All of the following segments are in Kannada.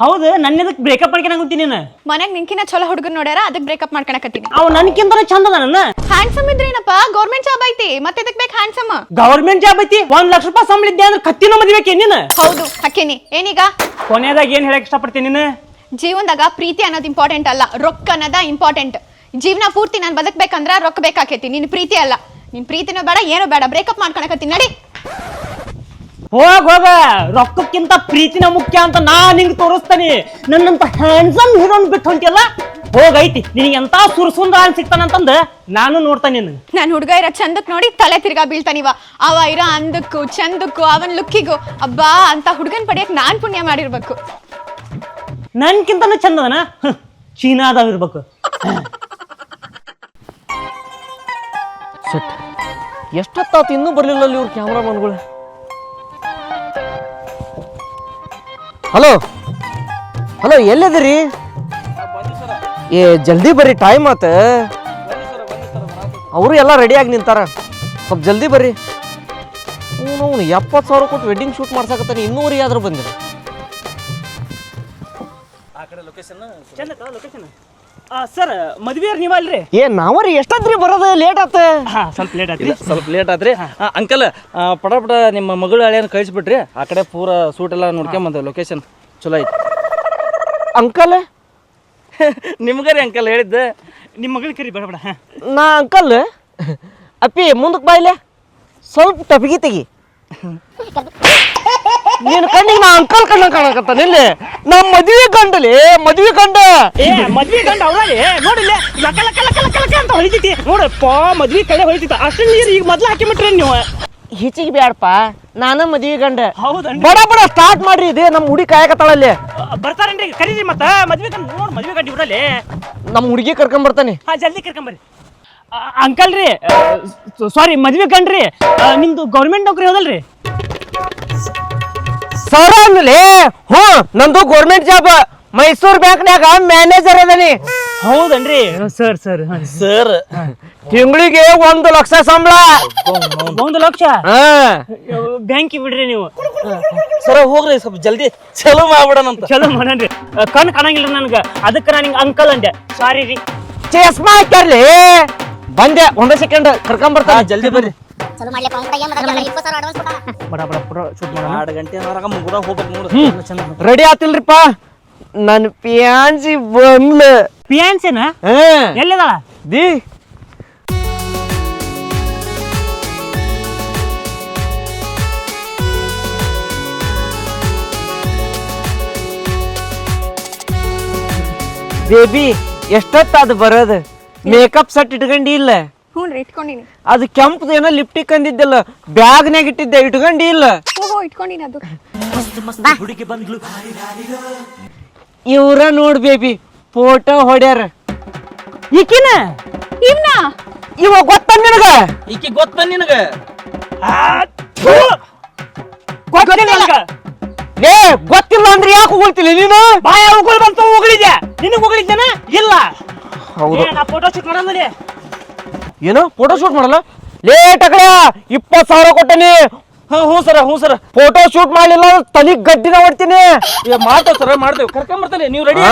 ಹೌದು ನನ್ನ ಇದಕ್ಕೆ ಬ್ರೇಕಪ್ ಮಾಡ್ಕೊಳಂತೀನಿ ನೀನು? ಮನ್ಯಾಗ ನಿನ್ಕಿನ ಚಲೋ ಹುಡುಗನ್ ನೋಡ್ಯಾರ ಅದಕ್ಕೆ ಬ್ರೇಕಪ್ ಮಾಡ್ಕೊಳಕತ್ತೀನಿ. ಅವ್ ನನ್ಕಿಂತ ಚಂದ ಅದ ನನ್ನ ಹ್ಯಾಂಡ್ಸಮ್ ಇದ್ರೇನಪ್ಪ ಗೌರ್ಮೆಂಟ್ ಜಾಬ್ ಐತಿ. ಮತ್ತೆ ಇದಕ್ ಬೇಕು ಹ್ಯಾಂಡ್ಸಮ್ ಗೌರ್ಮೆಂಟ್ ಜಾಬ್ ಐತಿ ಒಂದ್ ಲಕ್ಷ ರೂಪಾಯಿ ಸಂಬಳ ಇದ್ದೆ ಅಂದ್ರೆ ಕತ್ತಿನ ಮದ್ವೆ ನೀನು? ಹೌದು ಹಕ್ಕೇನಿ ಏನೀಗ? ಕೊನೆಯದಾಗ ಏನ್ ಹೇಳಕ್ ಇಷ್ಟಪಡ್ತೀನಿ ನೀನು? ಜೀವನದಾಗ ಪ್ರೀತಿ ಅನ್ನೋದು ಇಂಪಾರ್ಟೆಂಟ್ ಅಲ್ಲ ರೊಕ್ಕ ಅನ್ನೋದ ಇಂಪಾರ್ಟೆಂಟ್ ಜೀವನ ಪೂರ್ತಿ ನಾನು ಬದುಕ್ಬೇಕಂದ್ರ ರೊಕ್ಕ ಬೇಕಾಕೈತಿ. ನಿನ್ ಪ್ರೀತಿ ಅಲ್ಲ. ನಿನ್ ಪ್ರೀತಿನೂ ಬೇಡ ಏನು ಬೇಡ. ಬ್ರೇಕಪ್ ಮಾಡ್ಕೊಳಕತ್ತೀನಿ. ನಡಿ. ಹೋಗ್ ಹೋಗ. ರೊಕ್ಕಕ್ಕಿಂತ ಪ್ರೀತಿನ ಮುಖ್ಯ ಅಂತ ನಾ ನಿಂಗೆ ತೋರಿಸ್ತಾನೆ. ನನ್ನಂತ ಹ್ಯಾಂಡ್ಸಮ್ ಹೀರೋನ್ ಬಿಟ್ಟು ಹೊಂಟಿಯಲ್ಲ? ಹೋಗೈತಿ ನಿನಗೆ ಎಂತ ಸುರ್ಸುಂದ ಅನ್ ಸಿಗ್ತಾನಂತಂದ ನಾನು ನೋಡ್ತಾನೆ ನಿನ್ನ ನಾನು ಹುಡುಗ ಇರೋ ಚಂದಕ್ ನೋಡಿ ತಲೆ ತಿರ್ಗಾ ಬೀಳ್ತಾನಿವ ಅವ ಇರೋ ಅಂದಕ್ಕೂ ಚಂದಕ್ಕೂ ಅವನ್ ಲುಕ್ಕಿಗೂ ಅಬ್ಬಾ ಅಂತ ಹುಡುಗನ್ ಪಡೆಯಕ್ ನಾನ್ ಪುಣ್ಯ ಮಾಡಿರ್ಬೇಕು. ನನ್ಕಿಂತನೂ ಚಂದದನ ಚೀನಾದವ್ ಇರ್ಬೇಕು. ಸೆಟ್ ಎಷ್ಟೊತ್ತಾತು ಇನ್ನೂ ಬರ್ಲಿಲ್ಲ ಇವ್ರ ಇವ್ರು ಕ್ಯಾಮ್ರಾಮನ್ಗಳು ಹಲೋ. ಹಲೋ ಎಲ್ಲಿದ್ದೀರಿ ಏ ಜಲ್ದಿ ಬರ್ರಿ ಟೈಮ್ ಆತ. ಅವರು ಎಲ್ಲ ರೆಡಿಯಾಗಿ ನಿಂತಾರ. ಸ್ವಲ್ಪ ಜಲ್ದಿ ಬರ್ರಿ. ಅವನು ಎಪ್ಪತ್ತು ಸಾವಿರ ಕೊಟ್ಟು ವೆಡ್ಡಿಂಗ್ ಶೂಟ್ ಮಾಡ್ಸಕತ್ತಾನೆ ಇನ್ನೂರು ಆದ್ರೂ ಬಂದಿಲ್ಲ ಸರ್ ಮದ್ವೆಯರ್ ನೀವಲ್ರಿ? ಏ ನಾವರಿ ಎಷ್ಟಾದ್ರಿ ಬರೋದು? ಲೇಟ್ ಆತ. ಹಾ ಸ್ವಲ್ಪ ಲೇಟ್ ಆತ್ರಿ. ಸ್ವಲ್ಪ ಲೇಟ್ ಆತ್ರಿ. ಅಂಕಲ್ ಪಡ ಪಟ ಪಟ ನಿಮ್ಮ ಮಗಳು ಹಳೆಯನ್ನು ಕಳಿಸ್ಬಿಟ್ರಿ. ಆ ಕಡೆ ಪೂರ ಸೂಟ್ ಎಲ್ಲ ನೋಡ್ಕೊಂಬಂದ ಲೊಕೇಶನ್ ಚಲೋ ಐತಿ. ಅಂಕಲ್? ನಿಮ್ಗರಿ ಅಂಕಲ್ ಹೇಳಿದ್ದೆ. ನಿಮ್ಮ ಮಗಳ ಕರಿ ಬೇಡ ಬೇಡ ಹಾ. ನಾ ಅಂಕಲ್? ಅಪ್ಪಿ ಮುಂದಕ್ಕೆ ಬಾಯ್ಲೆ ಸ್ವಲ್ಪ ಟಪಿಗೆ ತೆಗಿ. ನೀನು ಕಣ್ಣಿಗೆ ನಾ ಅಂಕಲ್ ಕಣ್ಣ ಕಾಣಕತ್ತ? ನಿಲ್ಲಿ. ನಮ್ಮ ಮದ್ವೆ ಗಂಡಲಿ ಮದ್ವೆ ಕಂಡ ಏ ಮದ್ವೆ ಗಂಡ ಅವ್ರಲ್ಲಿ ನೋಡಿಲ್ಲ ಲಕ ಲಕ ಲಕ ಲಕ ಲಕ ಅಂತ ಹೊಳಿತೈತಿ. ನೋಡಪ್ಪ ಮದ್ವೆ ಕಡೆ ಹೊಳಿತಿತ್ತ ಅಷ್ಟು ನೀರು ಈಗ ಮೊದ್ಲು ಹಾಕಿಬಿಟ್ರಿ ನೀವು? ಹಿಚಿಗೆ ಬ್ಯಾಡಪ್ಪ. ನಾನ ಮದುವೆ ಗಂಡ. ಹೌದನ್ರಿ? ಬಡ ಬಡ ಸ್ಟಾರ್ಟ್ ಮಾಡ್ರಿ ಇದೇ. ನಮ್ಮ ಹುಡುಗಿ ಕಾಯಕತ್ತಾಳಲ್ಲಿ. ಬರ್ತಾರೇನ್ರಿ? ಕರೀರಿ ಮತ್ತ. ಮದ್ವೆ ಗಂಡ ನೋಡ್ ಮದ್ವೆ ಗಂಡ ಇವರಲ್ಲಿ ನಮ್ಮ ಹುಡುಗಿ ಕರ್ಕೊಂಡ್ ಬರ್ತಾನೆ. ಹಾ ಜಲ್ದಿ ಕರ್ಕೊಂಬರ್ರಿ ಅಂಕಲ್ ರೀ ಸಾರಿ ಮದ್ವೆ ಗಂಡ್ರಿ. ನಿಮ್ದು ಗೌರ್ಮೆಂಟ್ ನೌಕರಿ ಹೋದಲ್ರಿ? ಸರ ಅಂದ್ಲಿ ಹ್ಞೂ ನಂದು ಗೌರ್ಮೆಂಟ್ ಜಾಬ್ ಮೈಸೂರು ಬ್ಯಾಂಕ್ನ್ಯಾಗ ಮ್ಯಾನೇಜರ್ ಅದನಿ. ಹೌದನ್ರಿ? ಸರ್ ಸರ್ ಸರ್ ತಿಂಗಳಿಗೆ ಒಂದು ಲಕ್ಷ ಸಂಬಳ. ಒಂದು ಲಕ್ಷ? ಹಾ. ಬ್ಯಾಂಕಿಗೆ ಬಿಡ್ರಿ ನೀವು. ಸರ ಹೋಗ್ರಿ ಸ್ವಲ್ಪ ಜಲ್ದಿ ಚಲೋ ಮಾಡ್ಬಿಡೋಣಂತ. ಚಲೋ ಮಾಡನ್ರಿ ಕಣ್ ಕಾಣಂಗಿಲ್ಲ ನನ್ಗೆ. ಅದಕ್ಕೆ ನಾನು ಅಂಕಲ್ ಅಂದೆ. ಸಾರಿ ರೀ. ಚಸ್ಮಾ ಹಾಕ್ಯಾರ್ಲಿ? ಬಂದೆ ಒಂದೇ ಸೆಕೆಂಡ್ ಕರ್ಕೊಂಡ್ ಹಾ ಜಲ್ದಿ ಬರ್ರಿ. ಚಲೋ ಮಾಡ್ಲಿಪ್ಪ ಅವ್ನ್ ಕೈಯ ಮತ್ತೆ ಇಪ್ಪತ್ತು ಸಾವಿರ ಅಡ್ವಾನ್ಸ್ ಕೊಟ್ಟಾನ ಬಡ ಬಡ ಪುರ ಶೂಟ್ ಮಾಡೋಣ ಎರಡು ಗಂಟೆ ಅನ್ನೋರಾಗ ಮುಗುದ ಹೋಗ್ಬೇಕು ನೋಡು ರೆಡಿ ಆತಿಲ್ರಿಪ್ಪ ನನ್ನ ಪಿಯಾನ್ಸಿ ಬಂದ್ಲ ಪಿಯಾನ್ಸಿನ ಹಾ ಎಲ್ಲಿದಾಳ ದಿ ಬೇಬಿ ಎಷ್ಟೊತ್ತಾದ ಬರೋದು ಮೇಕಪ್ ಸೆಟ್ ಇಟ್ಕೊಂಡಿ ಇಲ್ಲ ಹ್ಞೂ ರೀ ಇಟ್ಕೊಂಡಿನಿ. ಅದು ಕೆಂಪದ ಏನೋ ಲಿಪ್ಟಿಕ್ ಅಂದಿದ್ದಲ್ಲ ಬ್ಯಾಗ್ನಾಗ ಇಟ್ಟಿದ್ದೆ ಇಟ್ಕೊಂಡಿ ಇಲ್ಲ. ಓಹೋ ಇಟ್ಕೊಂಡಿನಿ ಅದು. ಇವ್ರ ನೋಡ್ ಬೇಬಿ ಫೋಟೋ ಹೊಡ್ಯಾರ. ಈಕಿನ? ಇವ್ನ? ಇವ ಗೊತ್ತ ನಿನಗ? ಈಕಿ ಗೊತ್ತ ನಿನಗ. ಲೇ ಗೊತ್ತಿಲ್ಲ ಅಂದ್ರೆ ಯಾಕೆ ಹೋಗ್ತಿಲ್ಲ ನೀನು? ಬಾಯ ಉಗುಳ್ ಬಂತು ಉಗುಳಿದ್ಯಾ? ನಿನಗೆ ಉಗುಳಿದ್ದೇನ ಇಲ್ಲ. ಹೌದು. ನಾ ಫೋಟೋ ಶೂಟ್ ಮಾಡೋದಲ್ಲಿ ಏನು ಫೋಟೋ ಶೂಟ್ ಮಾಡಲ್ಲ? ಲೇಟ್ ಅಕಡ ಇಪ್ಪತ್ ಸಾವಿರ ಕೊಟ್ಟೇನಿ. ಹಾ ಹ್ಞೂ ಸರ ಹ್ಞೂ ಸರ. ಫೋಟೋ ಶೂಟ್ ಮಾಡಲಿಲ್ಲ ತಲೆ ಗಡ್ಡಿನ ಹೊಡ್ತೀನಿ. ಮಾಡ್ತೇವೆ ಸರ ಮಾಡ್ತೇವೆ. ಕರ್ಕೊಂಬರ್ತಾನೆ ನೀವು ರೆಡಿ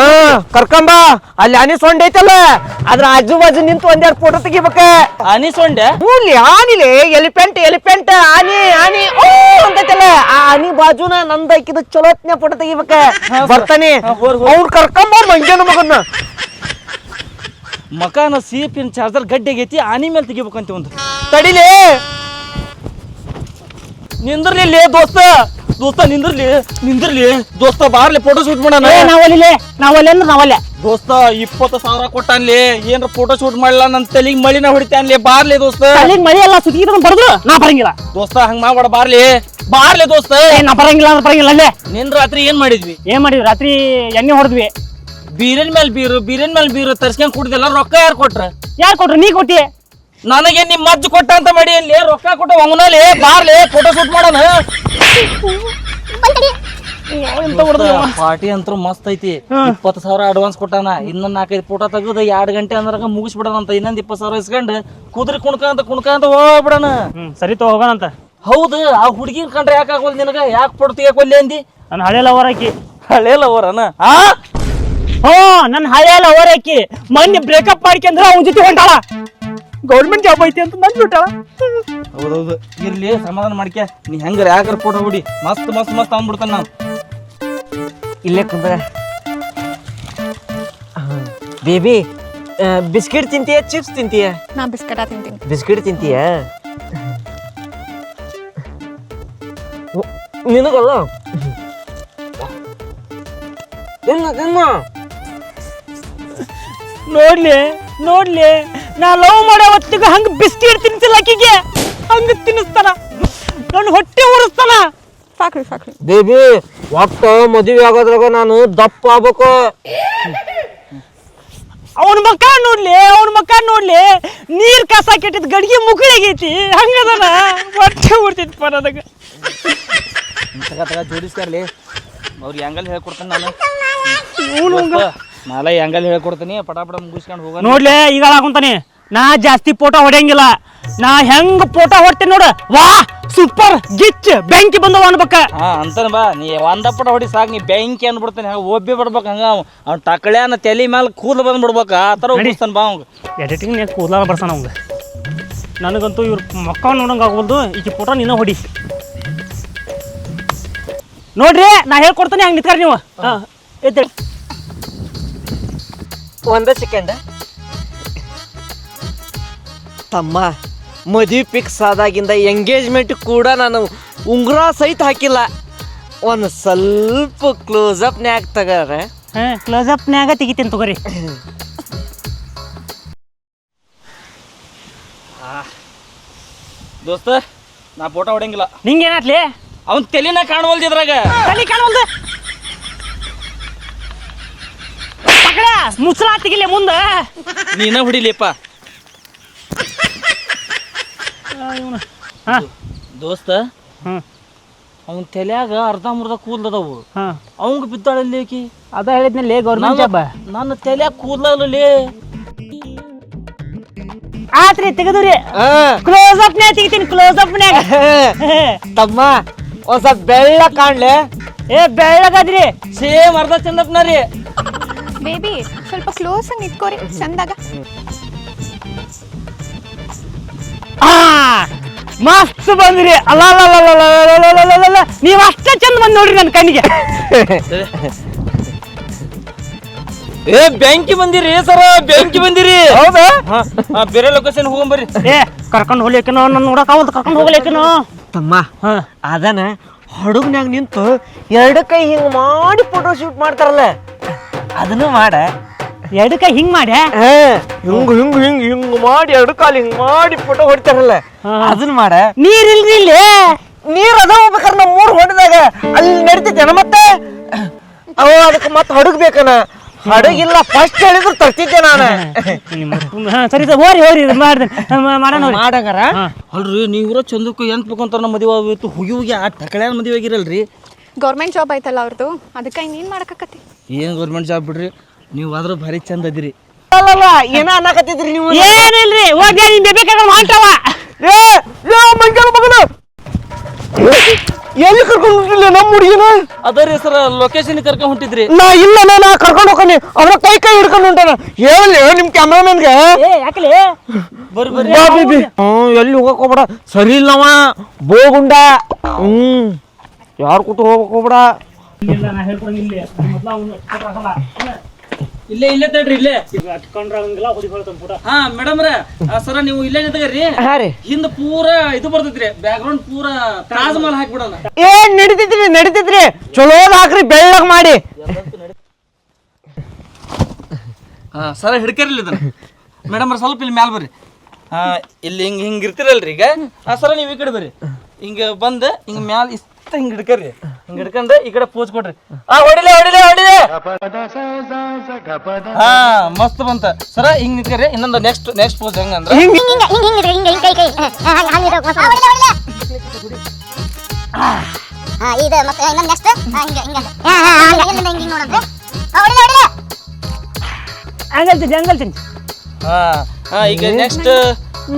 ಕರ್ಕೊಂಬ ಅಲ್ಲಿ ಆನಿ ಸೊಂಡ್ ಐತಲ್ಲ ಅದ್ರ ಆಜು ಬಾಜು ನಿಂತು ಒಂದೆರಡು ಫೋಟೋ ತೆಗಿಬೇಕ. ಅನಿಸೊಂಡೆ? ಹೂಲಿ ಆನಿಲಿ ಎಲಿಫೆಂಟ್ ಎಲಿಫೆಂಟ್ ಆನಿ ಆನಿ. ಓ ಅಂತೈತಲ್ಲ ಆ ಆನಿ ಬಾಜುನ ನಂದ ಐಕಿದ ಚಲೋತ್ನ ಫೋಟೋ ತೆಗಿಬೇಕ. ಬರ್ತಾನೆ. ಅವ್ರು ಕರ್ಕೊಂಬ ಮಂಜನ ಮಗನ್ನ. ಮಕಾನ ಸಿಪಿನ ಚಾರ್ಜರ್ ಗಡ್ಡೆ ಆಗೈತಿ ಆನಿ ಮೇಲೆ ತೆಗಿಬೇಕಂತ ಒಂದು. ತಡಿಲೇ! ನಿಂದ್ರಲಿ ಲೇ ದೋಸ್ತ! ದೋಸ್ತ ನಿಂದ್ರಲಿ ನಿಂದ್ರಲಿ. ದೋಸ್ತ ಬಾರ್ಲಿ ಫೋಟೋ ಶೂಟ್ ಮಾಡೋಣ. ನಾವಲ್ಲ ನಾವಲ್ಲಿ ಅಂದ್ರೆ ನಾವಲ್ಲೇ. ದೋಸ್ತ ಇಪ್ಪತ್ತು ಸಾವಿರ ಕೊಟ್ಟಲ್ಲಿ ಏನ್ರ ಫೋಟೋ ಶೂಟ್ ಮಾಡಲ್ಲ ನನ್ನ ತಲೆಗೆ ಮಳಿನ ಹೊಡಿತಾನ್ಲಿ ಬಾರ್ಲಿ ದೋಸ್ತ. ಮಳಿ ಎಲ್ಲ ಸುತ್ತಿ ಬರದ್ರು? ನಾ ಬರಂಗಿಲ್ಲ. ದೋಸ್ತ ಹಂಗ ಮಾಡ್ಬೇಡ ಬಾರ್ಲಿ. ಬಾರ್ಲಿ ದೋಸ್ತ. ನಾ ಬರಂಗಿಲ್ಲ ಅಂದ್ರೆ ಬರಂಗಿಲ್ಲ ಅಲ್ಲೇ ನಿನ್ ರಾತ್ರಿ ಏನ್ ಮಾಡಿದ್ವಿ? ಏನ್ ಮಾಡಿದ್ವಿ? ರಾತ್ರಿ ಎಣ್ಣೆ ಹೊಡೆದ್ವಿ. ಬೀರಿನ ಮೇಲೆ ಬೀರು ಬೀರಿನ ಮೇಲೆ ಬೀರು ತರ್ಸ್ಕೊಂಡ್ ಕುಡ್ದಿಲ್ಲ ರೊಕ್ಕ ಯಾರು ಕೊಟ್ರ? ಯಾರು ಕೊಟ್ರು? ನೀ ಕೊಟ್ಟಿ ನನಗೆ ನಿಮ್ ಮಜ್ಜ ಕೊಟ್ಟ ಅಂತ ಮಾಡಿ ಅಲ್ಲಿ ರೊಕ್ಕ ಕೊಟ್ಟ ಅವನಲ್ಲಿ ಬಾರ್ಲಿ ಫೋಟೋ ಶೂಟ್ ಮಾಡೋಣ. ಪಾರ್ಟಿ ಅಂತೂ ಮಸ್ತ್ ಐತಿ. ಇಪ್ಪತ್ತು ಸಾವಿರ ಅಡ್ವಾನ್ಸ್ ಕೊಟ್ಟಾನ. ಇನ್ನೊಂದ್ ನಾಲ್ಕೈದು ಫೋಟೋ ತೆಗೆದು ಎರಡ್ ಗಂಟೆ ಅಂದ್ರಾಗ ಮುಗಿಸ್ಬಿಡೋಣ ಅಂತ ಇನ್ನೊಂದ್ ಇಪ್ಪತ್ತು ಸಾವಿರ ಇಸ್ಕೊಂಡು ಕುದ್ರಿ ಕುಣ್ಕಂತ ಕುಣ್ಕಂತ ಅಂತ ಹೋಗ್ಬಿಡೋಣ. ಸರಿ ತೋ ಹೋಗೋಣಂತ ಹೌದು ಆ ಹುಡುಗಿನ ಕಂಡ್ರೆ ಯಾಕೆ ಆಗೋಲ್ ನಿನಗ? ಯಾಕೆ ಫೋಟೋ ತೆಗಿಯಾಕೊಲ್ಲಿ ಅಂದಿ? ನನ್ನ ಹಳೆ ಲವರ್ ಆಕಿ. ಹಳೆ ಲವರನ ಆ? ಹೋ ನನ್ನ ಹಳೆ ಲವರ್ ಆಕಿ ಮೊನ್ನೆ ಬ್ರೇಕಪ್ ಮಾಡ್ಕೊಂಡ್ರ ಅವನ ಜೊತೆ ಹೊಂಟಾಳ. ಗೌರ್ಮೆಂಟ್ ಜಾಬ್ ಐತಿ ಅಂತ ನನ್ ಬಿಟ್ಟಾಳ. ಹೌದೌದು. ಇರ್ಲಿ ಸಮಾಧಾನ ಮಾಡ್ಕೆ. ನೀ ಹೆಂಗಾರ ಯಾಕಾರ ಫೋಟೋ ಬಿಡಿ ಮಸ್ತ್ ಮಸ್ತ್ ಮಸ್ತ್ ಅಂದ್ಬಿಡ್ತಾನ ನಾವು ಇಲ್ಲೇ ಕುಂದ್ರ. ಬೇಬಿ ಬಿಸ್ಕಿಟ್ ತಿಂತೀಯ ಚಿಪ್ಸ್ ತಿಂತೀಯ? ನಾ ಬಿಸ್ಕಟ ತಿಂತೀನಿ. ಬಿಸ್ಕಿಟ್ ತಿಂತೀಯ? ನಿನಗಲ್ಲ? ತಿನ್ನ ತಿನ್ನ ನೋಡ್ಲಿ ನೋಡ್ಲಿ. ನಾ ಲವ್ ಮಾಡೋ ಹೊತ್ತಿಗೆ ಹಂಗ ಬಿಸ್ಕಿಟ್ ತಿನ್ಸಿಲ್ಲ ಆಕಿಗೆ. ಹಂಗ ತಿನ್ನಿಸ್ತಾನ. ನನ್ನ ಹೊಟ್ಟೆ ಉರಿಸ್ತಾನ. ಸಾಕ್ರಿ ಸಾಕ್ರಿ. ಬೇಬಿ ಒಟ್ಟ ಮದುವೆ ಆಗೋದ್ರಾಗ ನಾನು ದಪ್ಪ ಆಗ್ಬೇಕು. ಅವನ ಮಕ್ಕ ನೋಡ್ಲಿ ಅವನ ಮಕ್ಕ ನೋಡ್ಲಿ. ನೀರ್ ಕಸ ಕೆಟ್ಟಿದ್ ಗಡಿಗೆ ಮುಗುಳಾಗೈತಿ ಹಂಗದನ ಹೊಟ್ಟೆ ಉಡ್ತಿತ್ತು ಪರದಾಗ ತಗ ಅವ್ರಿಗೆ ಹೆಂಗಲ್ ಹೇಳ್ಕೊಡ್ತಾನೆ ನಾನು. ಇವ್ನು ನಾಳೆ ಹೆಂಗಲ್ಲಿ ಹೇಳ್ಕೊಡ್ತೀನಿ ಪಟ ಪಟ ಮುಗಿಸ್ಕೊಂಡು ಹೋಗೋಣ. ನೋಡ್ಲಿ ಈಗ ಹಾಕೊಂತಾನೆ ನಾ ಜಾಸ್ತಿ ಫೋಟೋ ಹೊಡೆಯಂಗಿಲ್ಲ. ನಾ ಹೆಂಗ್ ಫೋಟೋ ಹೊಡ್ತೇನೆ ನೋಡು. ವಾ ಸೂಪರ್ ಗಿಚ್ ಬೆಂಕಿ ಬಂದವ ಅನ್ಬೇಕ. ಹಾ ಅಂತಾನ ಬಾ. ನೀ ಒಂದ ಪಟ ಹೊಡಿ ಸಾಕು ನೀ ಬೆಂಕಿ ಅಂದ್ಬಿಡ್ತಾನೆ ಹಂಗ ಒಬ್ಬಿ ಬಿಡ್ಬೇಕು ಹಂಗ. ಅವ್ನ ತಕಳ್ಯಾನ ತಲೆ ಮ್ಯಾಲ ಕೂದಲು ಬಂದ್ಬಿಡ್ಬೇಕು. ಆ ಥರ ಬಾ ಅವ್ಗ. ಎಡಿಟಿಂಗ್ ನೀ ಕೂದಲ ಬರ್ಸಾನ ಅವ್ಗ. ನನಗಂತೂ ಇವ್ರ ಮಕ್ಕ ನೋಡಂಗ ಆಗ್ಬೋದು ಈಕಿ ಫೋಟೋ ನೀನ ಹೊಡಿ. ನೋಡ್ರಿ ನಾ ಹೇಳ್ಕೊಡ್ತೇನೆ ಹಂಗೆ ನಿಂತ್ಕಾರ ನೀವು. ಹಾ ಎದ್ದೇಳಿ. ಒಂದ ಸೆಕೆಂಡ್ ತಮ್ಮ ಮದುವೆ ಫಿಕ್ಸ್ ಆದಾಗಿಂದ ಎಂಗೇಜ್ಮೆಂಟ್ ಕೂಡ ನಾನು ಉಂಗುರ ಸಹಿತ ಹಾಕಿಲ್ಲ. ಒಂದು ಸ್ವಲ್ಪ ಕ್ಲೋಸ್ ಅಪ್ನ್ಯಾಗ ತಗಾರ ಹಾ ಕ್ಲೋಸ್ ಅಪ್ನ್ಯಾಗ ತೆಗಿತೀನಿ ತಗೋರಿ. ದೋಸ್ತ ನಾ ಫೋಟೋ ಹೊಡಂಗಿಲ್ಲ. ನಿಂಗೇನಾತ್ಲಿ? ಅವ್ನ ತಲೆನ ಕಾಣವಲ್ದು ಇದ್ರಾಗ. ತಲೆ ಕಾಣವಲ್ದು? ಪಕಡ ಮುಚ್ಚಲ ತೆಗಿಲೆ ಮುಂದ. ನೀನ ಹೊಡಿಲಿಪ್ಪ. ಹಾ. ದೋಸ್ತ ಹ್ಮ್ ಅವನ ತಲ್ಯಾಗ ಅರ್ಧ ಮುರ್ಧ ಕೂದಲದವು. ಹಾ. ಅವಂಗ ಬಿದ್ದಾಳಲ್ಲಿ ಆಕಿ? ಅದ ಹೇಳಿದ್ನಲ್ಲಿ ಗೌರ್ಮೆಂಟ್ ಜಾಬ್. ನನ್ನ ತಲ್ಯಾಗ ಕೂದಲಲ್ಲಿ ಆತ್ರಿ ತೆಗೆದ್ರಿ. ಕ್ಲೋಸ್ ಅಪ್ ನ್ಯಾಗ ತೆಗಿತೀನಿ ಕ್ಲೋಸ್ ಅಪ್ ನ್ಯಾಗ. ತಮ್ಮ ಒಂದ್ ಸ್ವಲ್ಪ ಬೆಳ್ಳ ಕಾಣ್ಲೆ. ಏ ಬೆಳ್ಳಗದ್ರಿ. ಸೇಮ್ ಅರ್ಧ ಚಂದಪ್ನ ರೀ. ಬೇಬಿ ಸ್ವಲ್ಪ ಕ್ಲೋಸ್ ಆಗಿ ನಿಂತ್ಕೋರಿ ಚಂದಾಗ. ಮಸ್ತ್ ಬಂದ್ರಿ. ಅಲ್ಲ ನೀವ್ ಅಷ್ಟೇ ಚಂದ ಬಂದ್ ನೋಡ್ರಿ ನನ್ನ ಕಣ್ಣಿಗೆ. ಏ ಬ್ಯಾಂಕಿ ಬಂದಿರಿ ಸರ ಬ್ಯಾಂಕಿ ಬಂದಿರಿ. ಹೌದಾ? ಬೇರೆ ಲೊಕೇಶನ್ ಹೋಗ್ಬರ್ರಿ ಏ ಕರ್ಕೊಂಡು ಹೋಗ್ಲಿಕ್ಕೇನೋ ನನ್ನ ನೋಡಕ್ ಆವಲ್ದು ಕರ್ಕೊಂಡು ಹೋಗ್ಲಿಕ್ಕೇನೋ ತಮ್ಮ ಅದನ್ನ ಹಡುಗ್ನಾಗ ನಿಂತು ಎರಡು ಕೈ ಹಿಂಗ್ ಮಾಡಿ ಫೋಟೋ ಶೂಟ್ ಮಾಡ್ತಾರಲ್ಲ. ಅದನ್ನು ಮಾಡ. ಎಡಕ ಕೈ ಹಿಂಗ್ ಮಾಡ ಹಾ, ಹಿಂಗ್ ಹಿಂಗ್ ಹಿಂಗ್ ಹಿಂಗ್ ಮಾಡಿ ಎರಡು ಕಾಲು ಹಿಂಗ್ ಮಾಡಿ ಫೋಟೋ ಹೊಡಿತಾರಲ್ಲ. ಅದನ್ನ ಮಾಡ. ನೀರಿಲ್ರಿ ಇಲ್ಲಿ. ನೀರ್ ಅದ ಹೋಗ್ಬೇಕಾರೆ ನಮ್ಮ ಮೂರ್ ಹೊಡೆದಾಗ. ಅಲ್ಲಿ ನಡಿತೈತೇನ ಮತ್ತೆ? ಅವ ಅದಕ್ಕೆ ಮತ್ತೆ ಹಡಗ್ಬೇಕನ. ಹಡಗಿಲ್ಲ ಫಸ್ಟ್ ಹೇಳಿದ್ರು ತರ್ತಿದ್ದೆ ನಾನು. ಸರಿ ಸರ್ ಹೋರಿ ಹೋರಿ ಮಾಡೋಣ ಮಾಡಂಗಾರ? ಅಲ್ರಿ ನೀವ್ರ ಚಂದಕ್ಕೂ ಎಂತ ಬೇಕಂತಾರ ನಮ್ಮ ಮದುವೆ ಆಗಿತ್ತು ಹುಗಿ ಹುಗಿ ಆ ಟಕಳ್ಯಾನ ಮದುವೆ ಆಗಿರಲ್ರಿ. ಗೌರ್ಮೆಂಟ್ ಜಾಬ್ ಐತಲ್ಲ ಅವ್ರದ್ದು ಅದಕ್ಕೆ ಇನ್ನೇನು ಮಾಡಕತ್ತಿ ಏನು ಗೌರ್ಮೆಂಟ್ ಜಾಬ್ ಬಿಡ್ರಿ? ನೀವು ಆದ್ರೂ ಭಾರಿ ಚಂದ ಅದಿರಿ ಅಲ್ಲಲ್ಲ ಏನ ಅನ್ನಕತ್ತಿದ್ರಿ ನೀವು? ಏನಿಲ್ರಿ ಹೋಗಿ ನಿನ್ ಬೇಕಾಗ ಹೊಂಟವ. ಏ ಏ ಮಂಜಾನ ಮಗನ! ಎಲ್ಲಿ ಕರ್ಕೊಂಡು ಹೋಗಿಲ್ಲ ನಮ್ಮ ಹುಡುಗಿನ? ಅದೇ ರೀ ಸರ್ ಲೊಕೇಶನ್ ಕರ್ಕೊಂಡು ಹೊಂಟಿದ್ರಿ. ನಾ ಇಲ್ಲ ನಾ ಕರ್ಕೊಂಡು ಹೋಗ್ತಾನೆ. ಅವ್ರ ಕೈ ಕೈ ಹಿಡ್ಕೊಂಡು ಹೊಂಟಾನ. ಹೇಳಿ ನಿಮ್ ಕ್ಯಾಮ್ರಾಮನ್ಗೆ ಏ ಯಾಕಲೆ? ಬರ್ರಿ ಬರ್ರಿ. ಬಾ ಬೇಬಿ. ಹ್ಮ್ ಎಲ್ಲಿ ಹೋಗಕ್ ಹೋಗ್ಬೇಡ. ಸರಿ ಇಲ್ಲವ. ಬೋಗುಂಡ. ಹ್ಮ್. ಯಾರು ಕೂತು ಹೋಗ್ಬೇಕು ಹೋಗ್ಬೇಡ ಇಲ್ಲ. ಇಲ್ಲೇ ಇಲ್ಲೇ ತಡ್ರಿ ಇಲ್ಲೇ. ಹಚ್ಕೊಂಡ್ರ ಹಂಗಿಲ್ಲ ಹೊಡಿ ಪುಟ ಹಾ ಮೇಡಮ್ ರೇ ಸರ ನೀವು ಇಲ್ಲೇ ನಿಂತಗರಿ ಹಾ ರೀ. ಹಿಂದ ಪೂರ ಇದು ಬರ್ತೈತ್ರಿ ಬ್ಯಾಕ್ ಗ್ರೌಂಡ್ ಪೂರ ತಾಜ್ ಮಹಲ್ ಹಾಕ್ಬಿಡೋಣ. ಏ ನಡಿತೈತ್ರಿ ನಡಿತೈತ್ರಿ. ಚಲೋ ಹಾಕ್ರಿ ಬೆಳ್ಳಗ್ ಮಾಡಿ. ಹಾ ಸರ ಹಿಡ್ಕರಿಲ್ಲ ಇದನ್ನ. ಮೇಡಮ್ ಸ್ವಲ್ಪ ಇಲ್ಲಿ ಮ್ಯಾಲ್ ಬರ್ರಿ. ಹಾ ಇಲ್ಲಿ ಹಿಂಗ್ ಹಿಂಗ್ ಇರ್ತಿರಲ್ರಿ ಈಗ? ಆ ಸರ ನೀವು ಈ ಕಡೆ ಬರ್ರಿ. ಹಿಂಗ ಬಂದ ಹಿಂಗ ಮ್ಯಾಲ ಇಷ್ಟ ಹಿಂಗ್ ಹಿಡ್ಕರ್ರಿ. ಹಿಂಗ್ ಹಿಡ್ಕೊಂಡ ಈ ಕಡೆ ಪೂಜ್ ಕೊಡ್ರಿ ಆ ಹೊಡಿಲೆ ಹೊಡಿಲೆ ಹೊಡಿಲೆ. ಹಾ ಮಸ್ತ್ ಬಂತ. ಸರ ಹಿಂಗ್ ನಿಂತ್ಕರಿ ಇನ್ನೊಂದು ನೆಕ್ಸ್ಟ್ ನೆಕ್ಸ್ಟ್ ಪೂಜ್ ಹೆಂಗಂದ್ರ ಇದು ಮತ್ತೆ ಇನ್ನೊಂದು ನೆಕ್ಸ್ಟ್ ಹಾ ಹಿಂಗ ಹಿಂಗ ಹಾ ಹಾ ಹಿಂಗ ಹಿಂಗ ನೋಡಂತೆ ಹಾ ಹೊಡಿಲೆ ಹೊಡಿಲೆ. ಹಂಗಲ್ ತಿಂತಿ ಹಂಗಲ್ ತಿಂತಿ ಹಾ. ಹಾ ಈಗ ನೆಕ್ಸ್ಟ್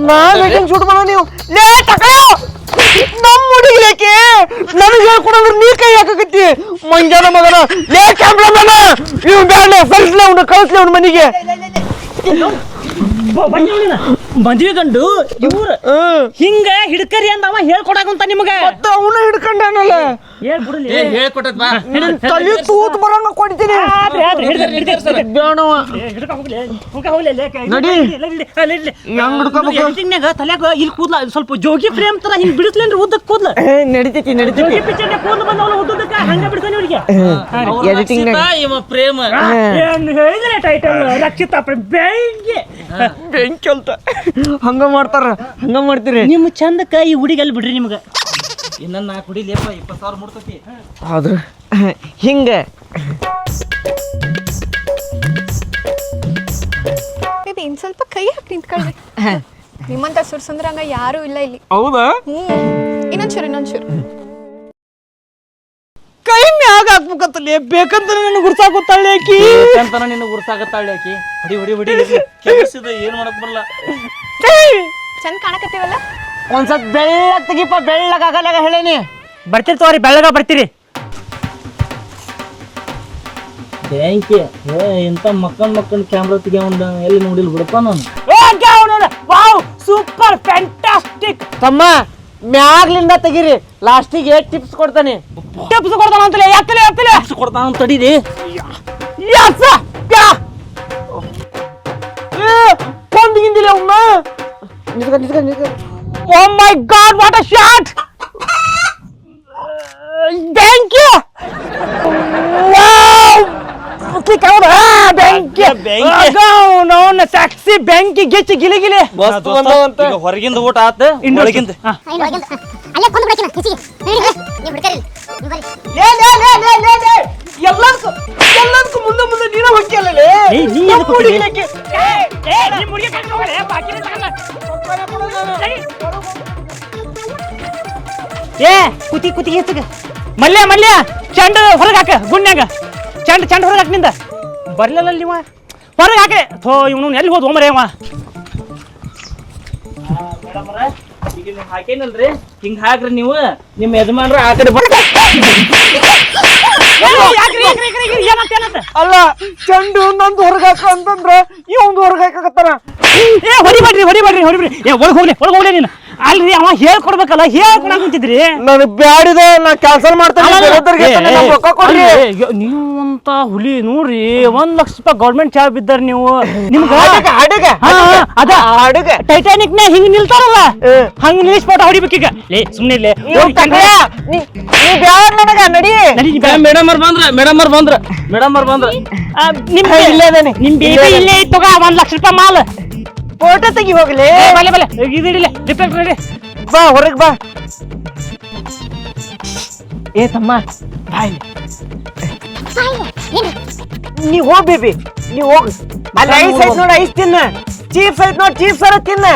ನಾ ಬೇಕಿಂಗ್ ಶೂಟ್ ಮಾಡೋ ನೀವು. ಲೇ ತಕೋ ನಮ್ಮ ಹುಡುಗಿಲೇಕೆ ನನಗೆ ಹೇಳ್ಕೊಡಂದ್ರೆ ನೀ ಕೈ ಹಾಕಕತ್ತಿ. ಮಂಜಾನ ಮಗನ. ಲೇ ಕ್ಯಾಮ್ರಾಮನ ಇವ್ ಬ್ಯಾಡ ಕಳಿಸ್ಲಿ ಅವನು ಕಳಿಸ್ಲಿ ಅವ್ನ ಮನೆಗೆ. ಮದ್ವೆ ಗಂಡು ಇವ್ರ ಹಿಂಗ ಹಿಡ್ಕರಿ ಅಂದವ ಹೇಳ್ಕೊಡಕಂತ ನಿಮಗ. ಅವನ ಹಿಡ್ಕೊಂಡಾನಲ್ಲ? ಹೇಳ್ಬಿಡಲಿ ಏ ಹೇಳ್ಕೊಟ್ಟದ್ ಬಾ. ತಲೆ ತೂತ್ ಬರೋಣ ಕೊಡ್ತೀನಿ. ಬ್ಯಾಡವ ನಡಿ. ಹೆಂಗ್ ಹಿಡ್ಕೊಬೇಕು? ಎಡಿಟಿಂಗ್ನಾಗ ತಲ್ಯಾಗ ಇಲ್ಲಿ ಕೂದ್ಲ ಸ್ವಲ್ಪ ಜೋಗಿ ಫ್ರೇಮ್ ತರ ಹಿಂಗ್ ಬಿಡಿಸ್ಲೇನ್ರಿ ಉದ್ದಕ್ಕೆ ಕೂದ್ಲ. ನಡಿತೈತಿ ನಡಿತೈತಿ. ಜೋಗಿ ಪಿಕ್ಚರ್ ಕೂದ್ಲು ಬಂದವಲ್ಲ ಉದ್ದಕ್ಕ ಹಂಗ ಬಿಡ್ತಾನೆ ಇವ್ರಿಗೆ. ಇವ ಪ್ರೇಮ. ಏನು ಹೇಳಿದ್ರೆ ಟೈಟಲ್ ರಕ್ಷಿತ ಬೆಂಕಿ. ಬೆಂಕಿ ಅಂತ ಹಂಗ ಮಾಡ್ತಾರ ಹಂಗ ಮಾಡ್ತೀರಿ. ನಿಮ್ಮ ಚಂದಕ್ಕ ಈ ಹುಡುಗಿ ಅಲ್ಲಿ ಬಿಡ್ರಿ ನಿಮ್ಗ. ಇನ್ನ ನಾಲ್ಕು ಕುಡಿಲೇಪ ಇಪ್ಪತ್ತು ಸಾವಿರ ಮುಡ್ತತಿ ಹೌದು. ಹಿಂಗೆ. ಇದು ಇನ್ ಸ್ವಲ್ಪ ಕೈ ಹಾಕಿ ನಿಂತ್ಕೊಳ್ಳಿ. ನಿಮ್ಮಂತ ಸುರ್ಸುಂದ್ರಂಗ ಯಾರು ಇಲ್ಲ ಇಲ್ಲಿ. ಹೌದಾ? ಇನ್ನೊಂಚೂರು ಇನ್ನೊಂಚೂರು. ಕೈ ಮ್ಯಾಗ ಹಾಕ್ಬೇಕಂತಲೇ ಬೇಕಂತ ನಿನ್ನ ಗುರ್ಸಾಕುತ್ತಾಳೆ ಆಕಿ? ಅಂತನ ನಿನ್ನ ಗುರ್ಸಾಗತ್ತಾಳೆ ಆಕಿ. ಹೊಡಿ ಹೊಡಿ ಹೊಡಿ. ಕೆಲಸದ ಏನು ಮಾಡಕ್ ಬರಲ್ಲ ಚಂದ ಕಾಣಕತ್ತೀವಲ್ಲ? ಒಂದ್ಸತ್ ಬೆಳ್ಳಗ್ ತೆಗಿಪ ಬೆಳ್ಳಗ್ ಆಗಲ್ಲಾಗ ಹೇಳೇನಿ. ಬರ್ತೀರಿ ತಗೋರಿ ಬೆಳ್ಳಗ ಬರ್ತೀರಿ. ಬ್ಯಾಂಕಿ ಇಂಥ ಮಕ್ಕಳ ಮಕ್ಕಳ ಕ್ಯಾಮ್ರಾ ತೆಗಿಯೋಣ ಎಲ್ಲಿ ನೋಡಿಲ್ ಬಿಡಪ್ಪ ನಾನು? ವಾವ್ ಸೂಪರ್ ಫ್ಯಾಂಟಾಸ್ಟಿಕ್ ತಮ್ಮ ಮ್ಯಾಗ್ಲಿಂದ ತೆಗೀರಿ. ಲಾಸ್ಟಿಗೆ ಟಿಪ್ಸ್ ಕೊಡ್ತಾನೆ. ಟಿಪ್ಸ್ ಕೊಡ್ತಾನ ಅಂತಲೇ ಯಾಕಲೆ ಟಿಪ್ಸ್ ಕೊಡ್ತಾನ ತಡೀರಿ. Yes yeah. ಕೊಂದಿಗಿಂದಿಲ್ಲ ಅಮ್ಮ ನಿಸ್ಕ ನಿಸ್ಕ ನಿಸ್ಕ ಓ my God what a shot thank you wow kick out ಆ ಬೆಂಕಿ ಬೆಂಕಿ. ಅವನವನ ಸೆಕ್ಸಿ ಬೆಂಕಿ ಗಿಚ್ಚಿ ಗಿಲಿ ಗಿಲಿ. ವಸ್ತು ಬಂದವಂತ ಈಗ ಹೊರಗಿಂದ ಊಟ ಆತ ಒಳಗಿಂದ. ಹಾ. ಏನು ಒಳಗಿಂದ? ಅಲ್ಲೇ ಕೊಂದು ಬಿಡಕಿನ ಹಿಚಿಗೆ ನೀವು ಬಿಡ್ಕರಿ ನೀವು ಬರ್ರಿ ಲೇ ಲೇ ಲೇ ಲೇ ಲೇ ಲೇ ಎಲ್ಲದಕ್ಕೂ ಎಲ್ಲದಕ್ಕೂ ಮುಂದೆ ಮುಂದೆ ನೀನ ಹೊಕ್ಕಿಯಲ್ಲ ಏಯ್, ನೀ ಎದಕ್ ಹೋಗ್ಲಿ? ಏ ಕುತಿ ಕುತಿ ಹೆಚ್ಚಗ ಮಲ್ಯ ಮಲ್ಯ ಚಂಡ ಹೊರಗೆ ಹಾಕ ಗುಣ್ಯಾಗ. ಚಂಡ ಚಂಡ ಹೊರಗೆ ಹಾಕ ನಿಂದ. ಬರ್ಲಿಲ್ಲ ನೀವ ಹೊರಗೆ ಹಾಕೆ ಥೋ ಇವನು ಎಲ್ಲಿ ಹೋದ್ ಹೋಮರೇ ಅವ ಈಗ ನೀವು ಹಾಕೇನಲ್ರಿ? ಹಿಂಗ್ ಹಾಕ್ರಿ ನೀವು. ನಿಮ್ಮ ಯಜಮಾನ್ರ ಆ ಕಡೆ ಬರ್ ಅಲ್ಲ ಚಂಡು ನಂದು ಹೊರಗೆ ಹಾಕ ಅಂತಂದ್ರ ಇವಂದು ಹೊರಗೆ ಹಾಕಕತ್ತಾರ. ಏ ಹೊಡಿಬೇಡ್ರಿ ಹೊಡಿಬೇಡ್ರಿ ಹೊಡಿಬೇಡ್ರಿ ಏ ಒಳಗೆ ಹೋಗ್ಲಿ ಒಳಗೆ ಹೋಗ್ಲಿ ನೀನು. ಅಲ್ರಿ ಅವ ಹೇಳ್ಕೊಡ್ಬೇಕಲ್ಲ ಹೇಳ್ಕೊಡಕ್ ಕುಂತಿದ್ರಿ. ನನಗೆ ಬ್ಯಾಡಿದೆ ನಾ ಕ್ಯಾನ್ಸಲ್ ಮಾಡ್ತೇನೆ ಅಂತ ಹುಲಿ ನೋಡ್ರಿ ಒಂದ್ ಲಕ್ಷ ರೂಪಾಯಿ ಗೌರ್ಮೆಂಟ್ ಜಾಬ್ ಇದ್ದಾರ ನೀವು. ನಿಮ್ಗ ಅದ. ಅಡುಗೆ. ಟೈಟಾನಿಕ್ನ ಹಿಂಗ್ ನಿಲ್ತಾರಲ್ಲ. ಹಂಗ್ ನಿಲ್ಲಿಸ್ಬಿಟ್ಟು ಹೊಡಿಬೇಕೀಗ ಲೇ ಸುಮ್ನೆ ಇಲ್ಲೇ ಹೋಗಿ ನೀ ನೀ ಬ್ಯಾಡ ನನಗ ನಡಿ. ಮೇಡಮ್ ಅವ್ರ ಬಂದ್ರ ಮೇಡಮ್ ಅವ್ರ ಬಂದ್ರ ಮೇಡಮ್ ಅವ್ರ ಬಂದ್ರ. ನಿಮ್ ಇಲ್ಲೇ ನಿಮ್ ಬೇಬಿ ಇಲ್ಲೇ ಇತ್ತು ತಗೋ ಒಂದ್ ಲಕ್ಷ ರೂಪಾಯಿ ಮಾಲ್. ಫೋಟೋ ತೆಗಿ ಹೋಗ್ಲಿ. ಬಲೆ ಬಲೆ ಇದು ಇಡಿಲೆ ರಿಪೇರ್ ರೆಡಿ ಬಾ ಹೊರಗ್ ಬಾ. ಏ ತಮ್ಮ. ಬಾಯ್ ನೀ ಹೋಗ್ ಬೇಬಿ. ನೀ ಹೋಗ್. ಅಲ್ಲಿ ಐಸ್ ಐತ್ ನೋಡ್ ಐಸ್ ತಿನ್ನ. ಚೀಪ್ಸ್ ಐತ್ ನೋಡ್ ಚೀಪ್ಸ್ ಅರ ತಿನ್ನ.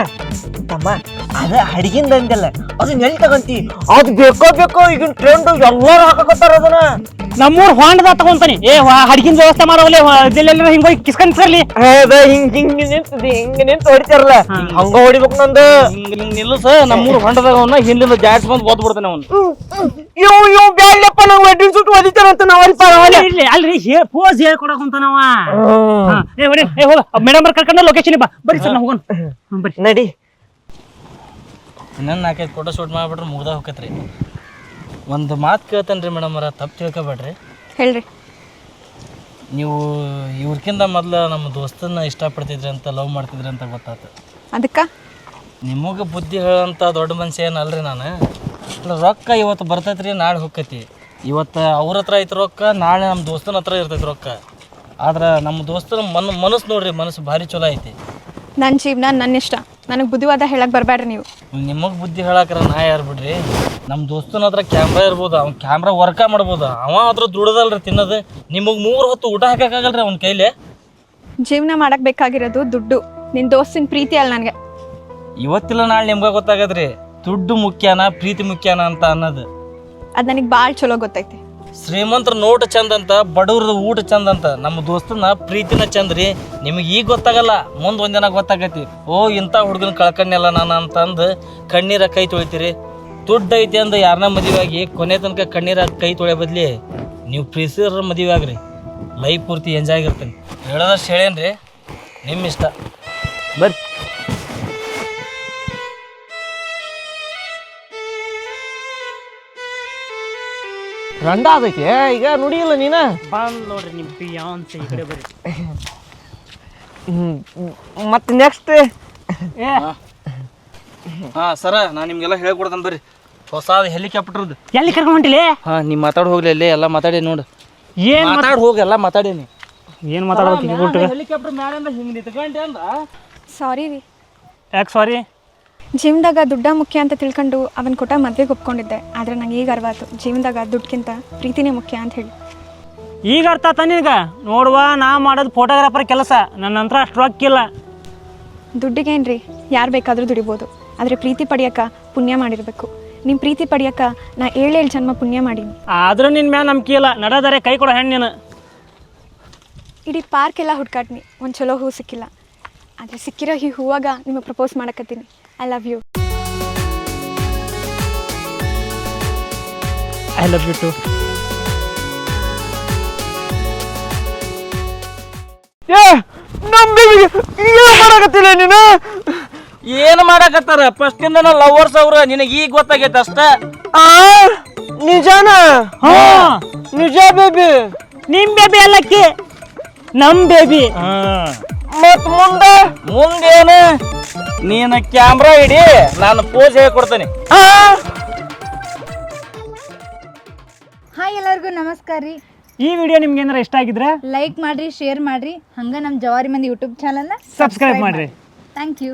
ತಮ್ಮ ಅದ ಅಡಿಗಿಂದ ಅಂದಲ್ಲ ಅದನ್ನ ಎಲ್ಲಿ ತಗಂತಿ ಅದ್ ಬೇಕೋ ಬೇಕೋ ಈಗಿನ ಟ್ರೆಂಡ್ ಎಲ್ಲರೂ ಹಾಕಕತ್ತಾರ ಅದನ್ನ ನಮ್ಮೂರ್ ಹೊಂಡದ ತಗೊಂತಾನೆ. ಏ ಹಡಗಿನ ವ್ಯವಸ್ಥೆ ಮಾಡೋಲ್ಲ ಜಿಲ್ಲೆಲ್ಲ ಹಿಂಗ್ ಹೋಗಿ ಕಿಸ್ಕೊಂಡ್ ಸರ್ಲಿ ಹಿಂಗ ಹಿಂಗ್ ನಿಂತದ ಹಿಂಗ್ ನಿಂತ ಹೊಡಿತಾರಲ್ಲ. ಹಂಗ ಹೊಡಿಬೇಕು ನಂದು. ಹಿಂಗ್ ಹಿಂಗ್ ನಿಲ್ಲಸ ನಮ್ಮೂರ್ ಹೊಂಡದಾಗ ಅವನ್ನ ಹಿಂದಿಂದ ಜಾಡ್ಸ್ ಬಂದ್ ಓದ್ ಬಿಡ್ತಾನೆ ಅವ್ನು. ಇವ್ ಇವ್ ಬ್ಯಾಡ್ಲಪ್ಪ ನಾವು ವೆಡ್ಡಿಂಗ್ ಸೂಟ್ ಹೊಡಿತಾರಂತ ನಾವ್ ಅಲ್ಲಿ ಪರವಾಗಿಲ್ಲ. ಇರ್ಲಿ ಅಲ್ರಿ ಹೇ ಪೋಸ್ ಹೇಳ್ಕೊಡಕ್ ಕುಂತಾನವ ಹಾ, ಏ ಹೊಡಿ ಏ ಹೋಗ ಮೇಡಮ್ ಕರ್ಕೊಂಡು ಲೊಕೇಶನ್ ಇಪ್ಪ ಬರ್ರಿ ಸರ್ ನಾವು ಹೋಗೋಣ. ಬರ್ರಿ ನಡಿ. ಇನ್ನೊಂದು ನಾಲ್ಕೈದು ಫೋಟೋ ಶೂಟ್ ಮಾಡಿಬಿಟ್ರೆ ಮುಗ್ದ ಹೋಗತ್ರಿ ಒಂದು ಮಾತು ಕೇಳ್ತೇನೆ ರೀ ಮೇಡಮ್ ಅವರ ತಪ್ಪು ತಿಳ್ಕೊಬೇಡ್ರಿ. ಹೇಳ್ರಿ. ನೀವು ಇವ್ರಕ್ಕಿಂತ ಮೊದಲು ನಮ್ಮ ದೋಸ್ತನ್ನ ಇಷ್ಟಪಡ್ತಿದ್ರಿ ಅಂತ ಲವ್ ಮಾಡ್ತಿದ್ರಿ ಅಂತ ಗೊತ್ತಾತು. ಅದಕ್ಕೆ? ನಿಮಗೆ ಬುದ್ಧಿ ಹೇಳೋಂಥ ದೊಡ್ಡ ಮನುಷ್ಯ ಏನಲ್ರಿ ನಾನು? ಅಲ್ಲ, ರೊಕ್ಕ ಇವತ್ತು ಬರ್ತೈತ್ರಿ ನಾಳೆ ಹೋಗ್ತೈತಿ ಇವತ್ತು ಅವ್ರ ಹತ್ರ ಐತೆ ರೊಕ್ಕ ನಾಳೆ ನಮ್ಮ ದೋಸ್ತನ ಹತ್ರ ಇರ್ತೈತೆ ರೊಕ್ಕ. ಆದ್ರೆ ನಮ್ಮ ದೋಸ್ತನ ಮನ್ ಮನಸ್ಸು ನೋಡ್ರಿ ಮನಸ್ಸು ಭಾರಿ ಚಲೋ ಐತಿ. ನನ್ನ ಜೀವನ ನನ್ನ ಇಷ್ಟ. ನನಗೆ ಬುದ್ಧಿವಾದ ಹೇಳಕ್ಕೆ ಬರಬೇಡ್ರಿ ನೀವು. ನಿಮಗೆ ಬುದ್ಧಿ ಹೇಳಕ್ರ ನಾ ಯಾರು ಬಿಡ್ರಿ? ನಮ್ಮ ದೋಸ್ತನ ಹತ್ರ ಕ್ಯಾಮ್ರಾ ಇರ್ಬೋದು ಅವ್ನ ಕ್ಯಾಮ್ರಾ ವರ್ಕ ಮಾಡ್ಬೋದು. ಅವ ಅದ್ರ ದುಡದಲ್ರಿ ತಿನ್ನೋದು. ನಿಮಗೆ ಮೂರು ಹೊತ್ತು ಊಟ ಹಾಕಕ್ಕಾಗಲ್ರಿ ಅವ್ನ ಕೈಲಿ? ಜೀವನ ಮಾಡಕ್ ಬೇಕಾಗಿರೋದು ದುಡ್ಡು. ನಿನ್ನ ದೋಸ್ತಿನ ಪ್ರೀತಿ ಅಲ್ಲ ನನಗೆ. ಇವತ್ತಿಲ್ಲ ನಾಳೆ ನಿಮ್ಗೆ ಗೊತ್ತಾಗದ್ರಿ. ದುಡ್ಡು ಮುಖ್ಯನಾ ಪ್ರೀತಿ ಮುಖ್ಯನಾ ಅಂತ ಅನ್ನೋದು. ಅದು ನನಗೆ ಭಾಳ ಚಲೋ ಗೊತ್ತೈತಿ. ಶ್ರೀಮಂತರ ನೋಟ ಚಂದಂತ ಬಡವ್ರದ ಊಟ ಚಂದಂತ ನಮ್ಮ ದೋಸ್ತನ ಪ್ರೀತಿನ ಚಂದ ರೀ. ನಿಮಗೆ ಈಗ ಗೊತ್ತಾಗಲ್ಲ, ಮುಂದೆ ಒಂದಿನ ಗೊತ್ತಾಗೈತಿ. ಓ, ಇಂಥ ಹುಡುಗನ ಕಳ್ಕಣ್ಯಲ್ಲ ನಾನು ಅಂತಂದು ಕಣ್ಣೀರ ಕೈ ತೊಳಿತೀರಿ. ದುಡ್ಡು ಐತಿ ಅಂದ ಯಾರನ್ನ ಮದುವೆ ಆಗಿ ಕೊನೆ ತನಕ ಕಣ್ಣೀರ ಕೈ ತೊಳೆ ಬದಲಿ, ನೀವು ಪ್ರೀತಿರ ಮದುವೆ ಆಗ್ರಿ. ಲೈಫ್ ಪೂರ್ತಿ ಎಂಜಾಯ್ ಆಗಿರ್ತೀನಿ. ಹೇಳೋದಷ್ಟು ಹೇಳೇನ್ರಿ? ನಿಮ್ಮ ಇಷ್ಟ ಬರ್ರಿ. ರಂಡ ಅದಕ್ಕೆ ಈಗ ನುಡಿಯಿಲ್ಲ ನೀನ? ಬಂದ್ ನೋಡ್ರಿ ನಿಮ್ ನಿಮ್ಮ ಈ ಕಡೆ ಬರ್ರಿ ಮತ್ತೆ ನೆಕ್ಸ್ಟ್ ಏ. ಹಾಂ. ಸರ ನಾನು ನಿಮಗೆಲ್ಲ ಹೇಳ್ಕೊಡ್ತಾನೆ ಬರ್ರಿ ಹೊಸಾದ ಹೆಲಿಕಾಪ್ಟರ್ದು ಎಲ್ಲಿ ಕರ್ಕೊಂಡ್ ಹೊಂಟಿಲಿ? ಹಾಂ ನೀ ಮಾತಾಡಿ ಹೋಗ್ಲಿ ಅಲ್ಲೇ ಎಲ್ಲ ಮಾತಾಡಿ ನೋಡು. ಏನು ಮಾತ್- ಮಾತಾಡಿ ಹೋಗಿ ಎಲ್ಲ ಮಾತಾಡೀನಿ ಏನ್ ಉಲ್ಟಗ? ಹೆಲಿಕಾಪ್ಟರ್ ಮ್ಯಾಲಿಂದ ಹಿಂಗೆ ನಿಂತ್ಕೊಂಡೆ ಅಂದ ಸಾರಿ ರೀ. ಯಾಕೆ ಸಾರಿ ಜೀವನದಾಗ ದುಡ್ಡ ಮುಖ್ಯ ಅಂತ ತಿಳ್ಕೊಂಡು ಅವನ ಕೊಟ್ಟ ಮದ್ವೆಗೆ ಒಪ್ಕೊಂಡಿದ್ದೆ. ಆದ್ರೆ ನಂಗೆ ಈಗ ಅರ್ವಾತು. ಜೀವನದಾಗ ದುಡ್ಡ್ಕಿಂತ ಪ್ರೀತಿನೇ ಮುಖ್ಯ ಅಂತ ಹೇಳಿ. ಈಗ ಅರ್ಥ ಆತ ನಿನಗ? ನೋಡುವ ನಾ ಮಾಡೋದು ಫೋಟೋಗ್ರಾಫರ್ ಕೆಲಸ. ನನ್ನ ಹತ್ರ ಅಷ್ಟು ರೊಕ್ಕಿಲ್ಲ ದುಡ್ಡಿಗೇನ್ರಿ? ಯಾರು ಬೇಕಾದರೂ ದುಡಿಬೋದು. ಆದರೆ ಪ್ರೀತಿ ಪಡೆಯಕ್ಕ ಪುಣ್ಯ ಮಾಡಿರಬೇಕು. ನಿಮ್ಮ ಪ್ರೀತಿ ಪಡೆಯಕ್ಕ ನಾ ಏಳೇಳು ಜನ್ಮ ಪುಣ್ಯ ಮಾಡೀನಿ. ಆದರೂ ನಿನ್ನ ಮ್ಯಾಲ ನಂಬಿಕೆ ಇಲ್ಲ. ನಡೆದರೆ ಕೈ ಕೊಡೋ ಹೆಣ್ಣಿನ ನೀನು. ಇಡೀ ಪಾರ್ಕ್ ಎಲ್ಲ ಹುಡ್ಕಾಟ್ನಿ. ಒಂದು ಚಲೋ ಹೂ ಸಿಕ್ಕಿಲ್ಲ. ಆದರೆ ಸಿಕ್ಕಿರೋ ಈ ಹೂವಾಗ ನಿಮಗೆ ಪ್ರಪೋಸ್ ಮಾಡಕತ್ತೀನಿ. I love you. I love you too ಏ ನಮ್ಮ ಬೇಬಿಗೆ ಏನು ಮಾಡಕತ್ತಿಲ್ಲ ನೀನು? ಏನ್ ಮಾಡಕತ್ತಾರ? ಫಸ್ಟಿಂದನ ಲವರ್ಸ್ ಅವ್ರ ನಿನಗೆ ಈಗ ಗೊತ್ತಾಗೈತೆ ಅಷ್ಟ. ಆ ನಿಜಾನ? ಹಾ. ನಿಜ ಬೇಬಿ ನಿಮ್ ಬೇಬಿ ಅಲ್ಲಕ್ಕಿ ನಮ್ ಬೇಬಿ ಮತ್ ಮುಂದೆ? ಮುಂದೇನು? ನೀನು ಕ್ಯಾಮ್ರಾ ಇಡಿ ನಾನು ಪೋಸ್ ಹೇಳ್ಕೊಡ್ತೇನೆ ಹಾಯ್ ಎಲ್ಲರಿಗೂ ನಮಸ್ಕಾರ ರೀ. ಈ ವಿಡಿಯೋ ನಿಮ್ಗೆ ಏನಾರ ಇಷ್ಟ ಆಗಿದ್ರೆ ಲೈಕ್ ಮಾಡ್ರಿ ಶೇರ್ ಮಾಡ್ರಿ. ಹಂಗ ನಮ್ಮ ಜವಾರಿ ಮಂದಿ ಯೂಟ್ಯೂಬ್ ಚಾನಲ್ನ ಸಬ್ಸ್ಕ್ರೈಬ್ ಮಾಡ್ರಿ. Thank you